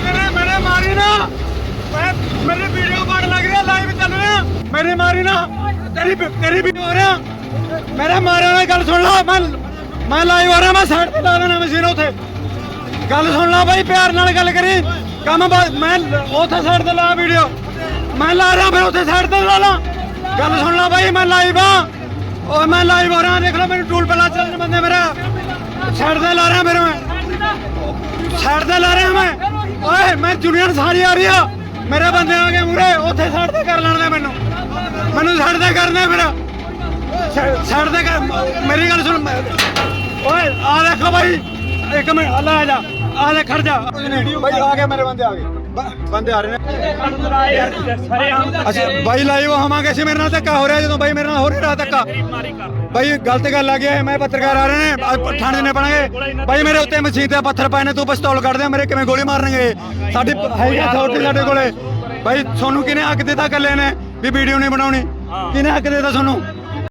ਮੇਰੇ ਮਾਰੀ ਵੀਡੀਓ ਬਣ ਲੱਗ ਰਿਹਾ ਮੇਰੇ ਮਾਰਿਆ ਨਾਲ ਗੱਲ ਸੁਣ ਲੈ। ਮੈਂ ਮੈਂ ਲਾਈਵ ਹੋ ਰਿਹਾ, ਮੈਂ ਸਾਈਡ ਤੇ ਲਾ ਲੈਣਾ ਮਸ਼ੀਨ ਉਥੇ। ਗੱਲ ਸੁਣ ਲੈ ਬਾਈ, ਪਿਆਰ ਨਾਲ ਗੱਲ ਕਰੀ। ਕੰਮ ਮੈਂ ਉਥੇ ਸਾਈਡ ਤੇ ਲਾ ਵੀਡੀਓ ਮੈਂ ਲਾ ਰਿਹਾ, ਫਿਰ ਉਥੇ ਸਾਈਡ ਤੇ ਲਾ ਲਾ। ਗੱਲ ਸੁਣ ਲੈ ਬਾਈ, ਮੈਂ ਲਾਈਵ ਆ। ਓਏ, ਮੈਂ ਲਾਈਵ ਹੋ ਰਿਹਾ, ਦੇਖ ਲਓ ਮੈਨੂੰ ਟੂਲ ਪਲਾ ਚੱਲ ਬੰਦੇ ਮੇਰਾ। ਸਾਈਡ ਤੇ ਲਾ ਰਿਹਾ ਮੇਰੇ ਮੈਂ। ਸਾਈਡ ਤੇ ਲਾ ਓਏ, ਮੈਂ ਜੁਨੀਅਰ ਸਾਰੀ ਆ ਰਹੀ ਆ। ਮੇਰੇ ਬੰਦੇ ਆ ਗਏ ਮੂਰੇ, ਉੱਥੇ ਸਾਈਡ ਤੇ ਕਰ ਲੈਣ ਦੇ ਮੈਨੂੰ। ਮੈਨੂੰ ਸਾਈਡ ਤੇ ਕਰਨਾ ਮੇਰਾ ਸਾਈਡ ਤੇ ਕਰ, ਮੇਰੀ ਗੱਲ ਸੁਣ, ਮੈਂ- ਓਏ, ਆ ਦੇਖੋ ਬਾਈ, ਇੱਕ ਮਿੰਟ ਅੱਲਾ ਆ ਜਾ, ਆ ਲੈ ਖੜ ਜਾ। ਬਾਈ ਆ ਗਏ ਮੇਰੇ ਬੰਦੇ, ਆ ਗਏ। ਬੰਦੇ ਆ ਰਹੇ ਨੇ। ਅੱਛਾ ਬਾਈ ਲਾਈਵ ਹਮਾਂਗੇ ਸੀ ਮੇਰੇ ਨਾਲ ਧੱਕਾ ਹੋ ਰਿਹਾ ਜਦੋਂ ਬਾਈ ਮੇਰੇ ਨਾਲ ਹੋ ਰਿਹਾ ਧੱਕਾ। ਬਾਈ ਗਲਤ ਗੱਲ ਆ ਗਿਆ ਹੈ, ਮੈਂ ਪੱਤਰਕਾਰ ਆ ਰਹੇ ਨੇ ਥਾਣੇ ਨੇ ਬਣਾਂਗੇ ਬਾਈ ਮੇਰੇ ਉੱਤੇ ਮਸੀਤ ਤੇ ਪੱਥਰ ਪਾਏ ਨੇ ਤੂੰ ਪਿਸਤੌਲ ਕੱਢ ਦੇ ਮੇਰੇ ਕਿਵੇਂ ਗੋਲੀ ਮਾਰਨਗੇ? ਸਾਡੀ ਹੈਗੀ ਅਥਾਰਟੀ ਸਾਡੇ ਕੋਲੇ। ਬਾਈ ਤੁਹਾਨੂੰ ਕਿਹਨੇ ਹੱਕ ਦਿੱਤਾ ਕੱਲੇ ਨੇ ਵੀ ਵੀਡੀਓ ਨਹੀਂ ਬਣਾਉਣੀ? ਕਿਹਨੇ ਹੱਕ ਦਿੱਤਾ ਤੁਹਾਨੂੰ?